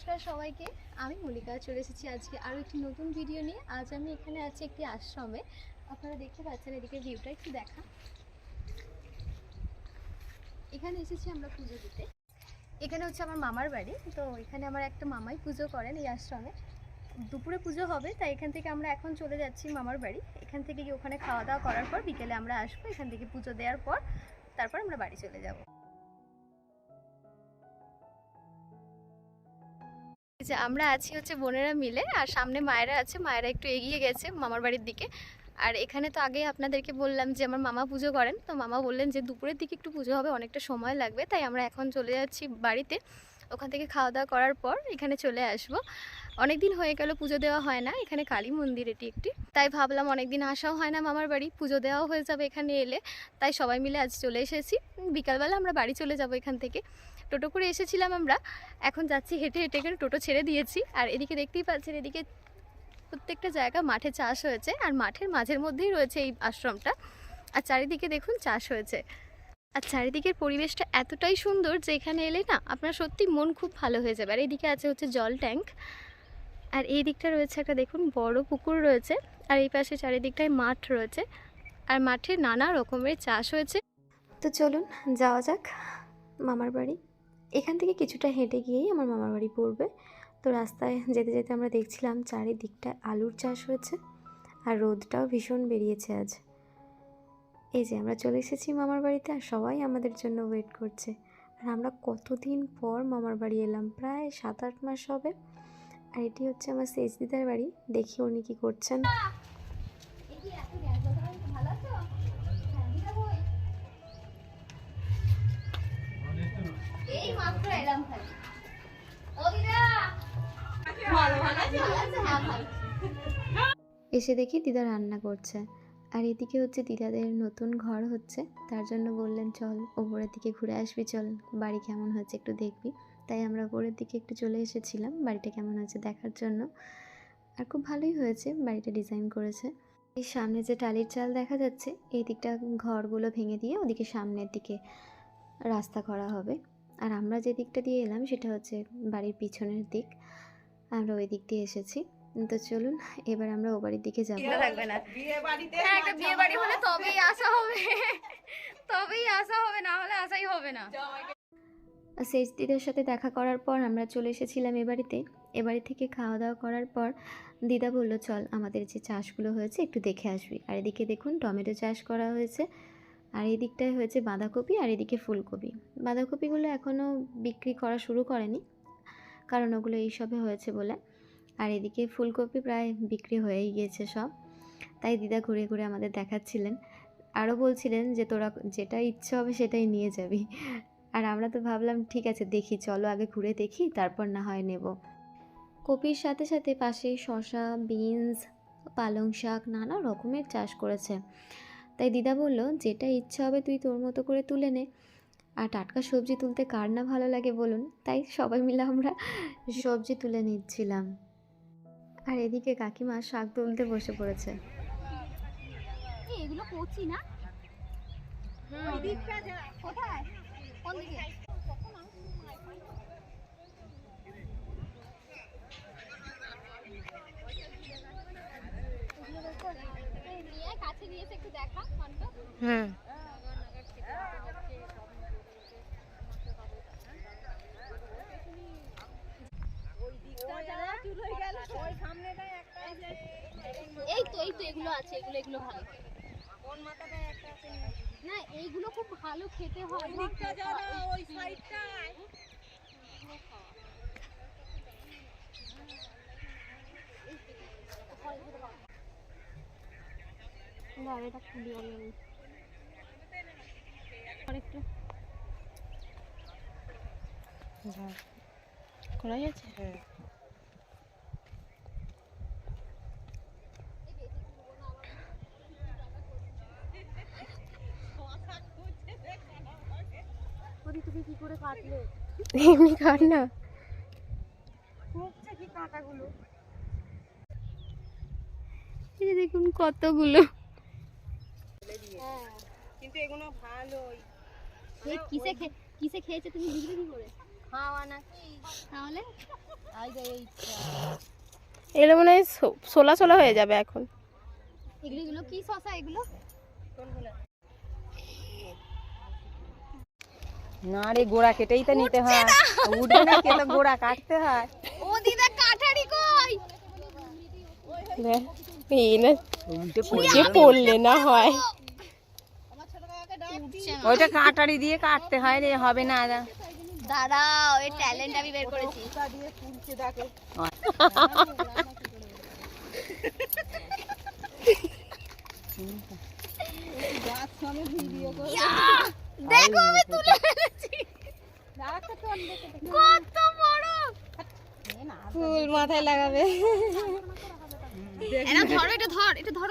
নমস্কার সবাইকে। আমি মল্লিকা, চলে এসেছি আজকে আরও একটি নতুন ভিডিও নিয়ে। আজ আমি এখানে আছি একটি আশ্রমে। আপনারা দেখতে পাচ্ছেন এদিকে ভিউটা একটু দেখা এখানে এসেছি আমরা পুজো দিতে। এখানে হচ্ছে আমার মামার বাড়ি। তো এখানে আমার একটা মামাই পুজো করেন এই আশ্রমে। দুপুরে পুজো হবে, তাই এখান থেকে আমরা এখন চলে যাচ্ছি মামার বাড়ি। এখান থেকে গিয়ে ওখানে খাওয়া দাওয়া করার পর বিকেলে আমরা আসব। এখান থেকে পুজো দেওয়ার পর তারপর আমরা বাড়ি চলে যাব। যে আমরা আছি হচ্ছে বোনেরা মিলে, আর সামনে মায়েরা আছে, মায়েরা একটু এগিয়ে গেছে মামার বাড়ির দিকে। আর এখানে তো আগে আপনাদেরকে বললাম যে আমার মামা পুজো করেন, তো মামা বললেন যে দুপুরের দিকে একটু পুজো হবে, অনেকটা সময় লাগবে, তাই আমরা এখন চলে যাচ্ছি বাড়িতে। ওখান থেকে খাওয়া দাওয়া করার পর এখানে চলে আসব। অনেক দিন হয়ে গেল পুজো দেওয়া হয় না, এখানে কালী মন্দির এটি একটি। তাই ভাবলাম অনেক দিন আসাও হয় না মামার বাড়ি, পুজো দেওয়াও হয়ে যাবে এখানে এলে। তাই সবাই মিলে আজ চলে এসেছি। বিকালবেলা আমরা বাড়ি চলে যাব এখান থেকে। টোটো করে এসেছিলাম আমরা। এখন যাচ্ছি হেঁটে হেঁটে এখানে টোটো ছেড়ে দিয়েছি। আর এদিকে দেখতেই পাচ্ছেন, এদিকে প্রত্যেকটা জায়গা মাঠে চাষ হয়েছে আর মাঠের মাঝের মধ্যেই রয়েছে এই আশ্রমটা। আর চারিদিকে দেখুন চাষ হয়েছে। আর চারিদিকের পরিবেশটা এতটাই সুন্দর যে এখানে এলে না আপনার সত্যি মন খুব ভালো হয়ে যাবে। আর এদিকে আছে হচ্ছে জল ট্যাঙ্ক। আর এই দিকটা রয়েছে একটা দেখুন বড় পুকুর রয়েছে। আর এই পাশে চারিদিকটায় মাঠ রয়েছে। আর মাঠে নানা রকমের চাষ হয়েছে। তো চলুন, যাওয়া যাক মামার বাড়ি। এখান থেকে কিছুটা হেঁটে গিয়েই আমার মামার বাড়ি পড়বে। তো রাস্তায় যেতে যেতে আমরা দেখছিলাম চারিদিকটা আলুর চাষ হয়েছে আর রোদটাও ভীষণ বেরিয়েছে আজ। এই যে আমরা চলে এসেছি মামার বাড়িতে আর সবাই আমাদের জন্য ওয়েট করছে। আর আমরা কতদিন পর মামার বাড়ি এলাম? প্রায় সাত আট মাস হবে। আর এটি হচ্ছে আমার সেজ দিদার বাড়ি। দেখি উনি কি করছেন। এই মাত্র এলাম আছে ভালো আছে হ্যাঁ এসে দেখি দিদা রান্না করছে। আর এদিকে হচ্ছে দিদাদের নতুন ঘর হচ্ছে। তার জন্য বললেন চল ওপরের দিকে ঘুরে আসবি চল বাড়ি কেমন হয়েছে একটু দেখবি। তাই আমরা ওপরের দিকে একটু চলে এসেছিলাম বাড়িটা কেমন হয়েছে দেখার জন্য। আর খুব ভালোই হয়েছে বাড়িটা ডিজাইন করেছে। এই সামনে যে টালির চাল দেখা যাচ্ছে এই দিকটা ঘরগুলো ভেঙে দিয়ে ওদিকে সামনের দিকে রাস্তা করা হবে। আর আমরা যে দিকটা দিয়ে এলাম সেটা হচ্ছে বাড়ির পিছনের দিক। আমরা ওই দিক দিয়ে এসেছি। তো চলুন এবার আমরা ও বাড়ির দিকে যাব। থাকবে না। বিয়ে বাড়িতে হ্যাঁ একটা বিয়ে বাড়ি হলে তবেই আসা হবে। তবেই আসা হবে না হলে আসাই হবে না। সেজ দিদার সাথে দেখা করার পর আমরা চলে এসেছিলাম এ বাড়িতে। এ বাড়ি থেকে খাওয়া দাওয়া করার পর দিদা বলল চল আমাদের যে চাষগুলো হয়েছে একটু দেখে আসবি। আর এদিকে দেখুন টমেটো চাষ করা হয়েছে। আর এই হয়েছে বাঁধাকপি আর এদিকে ফুলকপি। বাঁধাকপিগুলো এখনও বিক্রি করা শুরু করেনি, কারণ ওগুলো এইসবে হয়েছে বলে। আর এদিকে ফুলকপি প্রায় বিক্রি হয়েই গিয়েছে সব। তাই দিদা ঘুরে ঘুরে আমাদের দেখাচ্ছিলেন। আরও বলছিলেন যে, তোরা যেটা ইচ্ছে হবে সেটাই নিয়ে যাবি। আর আমরা তো ভাবলাম, ঠিক আছে, দেখি, চলো আগে ঘুরে দেখি, তারপর না হয় নেব। কপির সাথে সাথে পাশে শশা বিনস, পালং শাক নানা রকমের চাষ করেছে। তাই দিদা বলল যেটা ইচ্ছা হবে তুই তোর মতো করে তুলে নে। আর টাটকা সবজি তুলতে কার না ভালো লাগে বলুন? তাই সবাই মিলে আমরা সবজি তুলে নিচ্ছিলাম। আর এদিকে কাকিমা শাক তুলতে বসে পড়েছে। এগুলো কচি না? কোথায়? কোন দিকে নিয়ে কাছে নিয়ে এসে একটু দেখা মানটা। এই তো এই তো এগুলো আছে এগুলো এগুলো ভালো। না এইগুলো খুব ভালো খেতে হয়। এটা আমি। আরেকটু তুমি কি করে কাটলে? এমনি কাট না। কি কাঁটাগুলো। এই দেখুন কতগুলো। কিন্তু এগুলো ভালোই। এই কিসে খে কিসে খেয়েছে তুমি কি করে? নাকি তাহলে? এগুলো মনে হয় সো- সোলা সোলা হয়ে যাবে এখন। এগুলো এগুলো কি শশা এগুলো? না। রে গোড়া কেটেই তো নিতে হয়। উঠবে না কেটে গোড়া কাটতে হয়। ও দিদা কাঠারি কই? দেখ, এই না। যে পড়লে না হয়। ওইটা কাটারি দিয়ে কাটতে হয় রে হবে না দাঁড়াও এই ট্যালেন্ট আমি বের করেছি। দেখো। আমি তুলে কত বড়। ফুল মাথায় লাগাবে। এটা ধরো এটা ধর।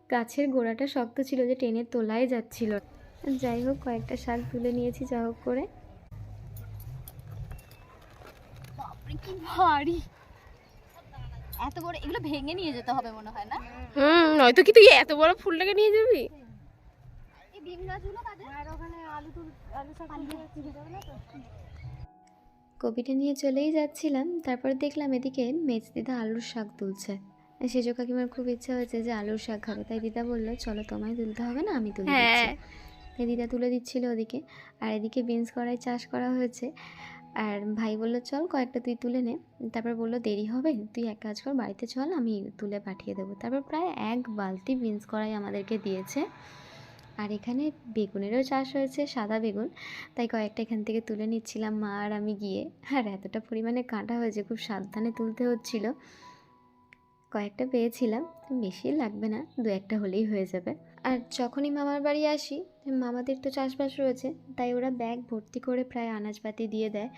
গাছের গোড়াটা শক্ত ছিল যে টেনে তোলাই যাচ্ছিল। যাই হোক কয়েকটা শাক তুলে নিয়েছি যা হোক করে। কি ভারী। এত বড় এগুলো ভেঙে নিয়ে যেতে হবে মনে হয় না? হুম নয়তো কি তুই এত বড় ফুলটাকে নিয়ে যাবি? এই বিম গাছগুলো কাজে আর ওখানে আলু তুল আলু শাক যাবে না তো? কপিটা নিয়ে চলেই যাচ্ছিলাম তারপর দেখলাম এদিকে মেজ দিদা আলুর শাক তুলছে। সেজো কাকিমার খুব ইচ্ছা হয়েছে যে আলুর শাক খাবে। তাই দিদা বলল চলো তোমায় তুলতে হবে না আমি তুলে দিচ্ছি। হ্যাঁ এই দিদা তুলে দিচ্ছিল ওদিকে। আর এদিকে বিনস কড়াই চাষ করা হয়েছে। আর ভাই বলল চল কয়েকটা তুই তুলে নে। তারপর বলল দেরি হবে তুই এক কাজ কর বাড়িতে চল আমি তুলে পাঠিয়ে দেবো। তারপর প্রায় এক বালতি বিনস কড়াই আমাদেরকে দিয়েছে। আর এখানে বেগুনেরও চাষ হয়েছে সাদা বেগুন। তাই কয়েকটা এখান থেকে তুলে নিচ্ছিলাম মা আর আমি গিয়ে। আর এতটা পরিমাণে কাঁটা হয়েছে খুব সাবধানে তুলতে হচ্ছিল। কয়েকটা পেয়েছিলাম, বেশি লাগবে না, দু একটা হলেই হয়ে যাবে। আর যখনই মামার বাড়ি আসি, মামাদের তো চাষবাস রয়েছে, তাই ওরা ব্যাগ ভর্তি করে প্রায় আনাজপাতি দিয়ে দেয়।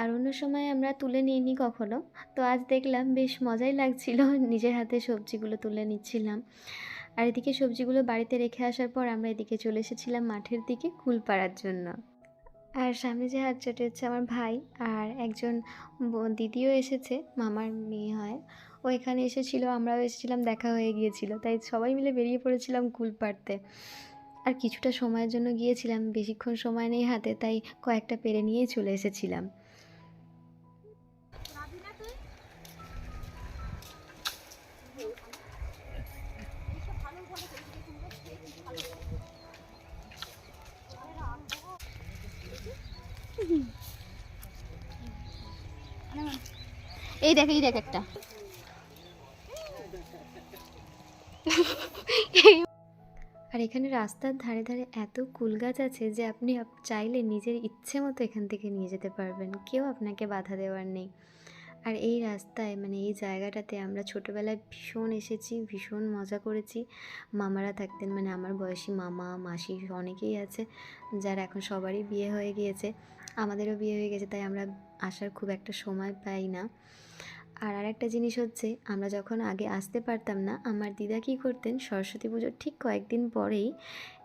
আর অন্য সময় আমরা তুলে নিইনি কখনো, তো আজ দেখলাম বেশ মজাই লাগছিল, নিজের হাতে সবজিগুলো তুলে নিচ্ছিলাম। আর এদিকে সবজিগুলো বাড়িতে রেখে আসার পর আমরা এদিকে চলে এসেছিলাম মাঠের দিকে কুল পাড়ার জন্য। আর সামনে যে হাত চটে হচ্ছে আমার ভাই, আর একজন দিদিও এসেছে, মামার মেয়ে হয়। ও এখানে এসেছিল, আমরাও এসেছিলাম, দেখা হয়ে গিয়েছিল। তাই সবাই মিলে বেরিয়ে পড়েছিলাম কুল পাড়তে। আর কিছুটা সময়ের জন্য গিয়েছিলাম, বেশিক্ষণ সময় নেই হাতে, তাই কয়েকটা পেরে নিয়েই চলে এসেছিলাম। এই দেখ এই দেখ একটা। আর এখানে রাস্তার ধারে ধারে এত কুল গাছ আছে যে আপনি আপ- চাইলে নিজের ইচ্ছে মতো এখান থেকে নিয়ে যেতে পারবেন। কেউ আপনাকে বাধা দেওয়ার নেই। আর এই রাস্তায় মানে এই জায়গাটাতে আমরা ছোটোবেলায় ভীষণ এসেছি, ভীষণ মজা করেছি। মামারা থাকতেন মানে আমার বয়সী মামা, মাসি অনেকেই আছে যারা এখন সবারই বিয়ে হয়ে গিয়েছে। আমাদেরও বিয়ে হয়ে গেছে, তাই আমরা আসার খুব একটা সময় পাই না। আর আরেকটা জিনিস হচ্ছে, আমরা যখন আগে আসতে পারতাম না, আমার দিদা কী করতেন, সরস্বতী পুজোর ঠিক কয়েকদিন পরেই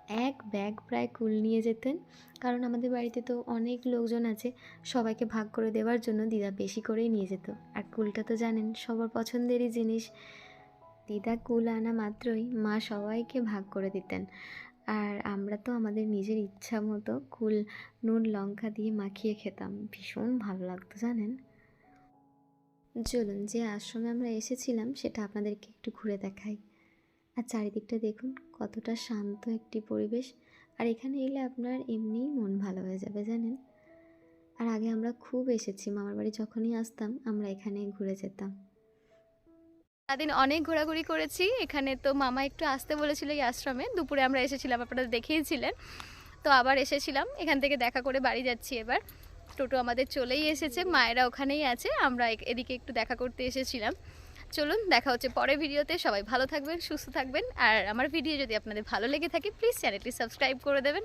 এক ব্যাগ প্রায় কুল নিয়ে যেতেন। কারণ আমাদের বাড়িতে তো অনেক লোকজন আছে, সবাইকে ভাগ করে দেওয়ার জন্য দিদা বেশি করেই নিয়ে যেত। আর কুলটা তো জানেন, সবার পছন্দেরই জিনিস। দিদা কুল আনা মাত্রই মা সবাইকে ভাগ করে দিতেন। আর আমরা তো আমাদের নিজের ইচ্ছা মতো কুল, নুন, লঙ্কা দিয়ে মাখিয়ে খেতাম। ভীষণ ভালো লাগতো, জানেন? চলুন যে আশ্রমে আমরা এসেছিলাম সেটা আপনাদেরকে একটু ঘুরে দেখাই। আর চারিদিকটা দেখুন, কতটা শান্ত একটি পরিবেশ। আর এখানে এলে আপনার এমনিই মন ভালো হয়ে যাবে, জানেন? আর আগে আমরা খুব এসেছি, মামার বাড়ি যখনই আসতাম আমরা এখানে ঘুরে যেতাম। সারাদিন অনেক ঘোরাঘুরি করেছি। এখানে তো মামা একটু আসতে বলেছিল এই আশ্রমে। দুপুরে আমরা এসেছিলাম, আপনারা দেখিয়েছিলেন। তো আবার এসেছিলাম, এখান থেকে দেখা করে বাড়ি যাচ্ছি এবার। টোটো আমাদের চলেই এসেছে, মায়েরা ওখানেই আছে, আমরা এদিকে একটু দেখা করতে এসেছিলাম। চলুন, দেখা হচ্ছে পরের ভিডিওতে, সবাই ভালো থাকবেন, সুস্থ থাকবেন, আর আমার ভিডিও যদি আপনাদের ভালো লেগে থাকে প্লিজ চ্যানেলটি সাবস্ক্রাইব করে দেবেন।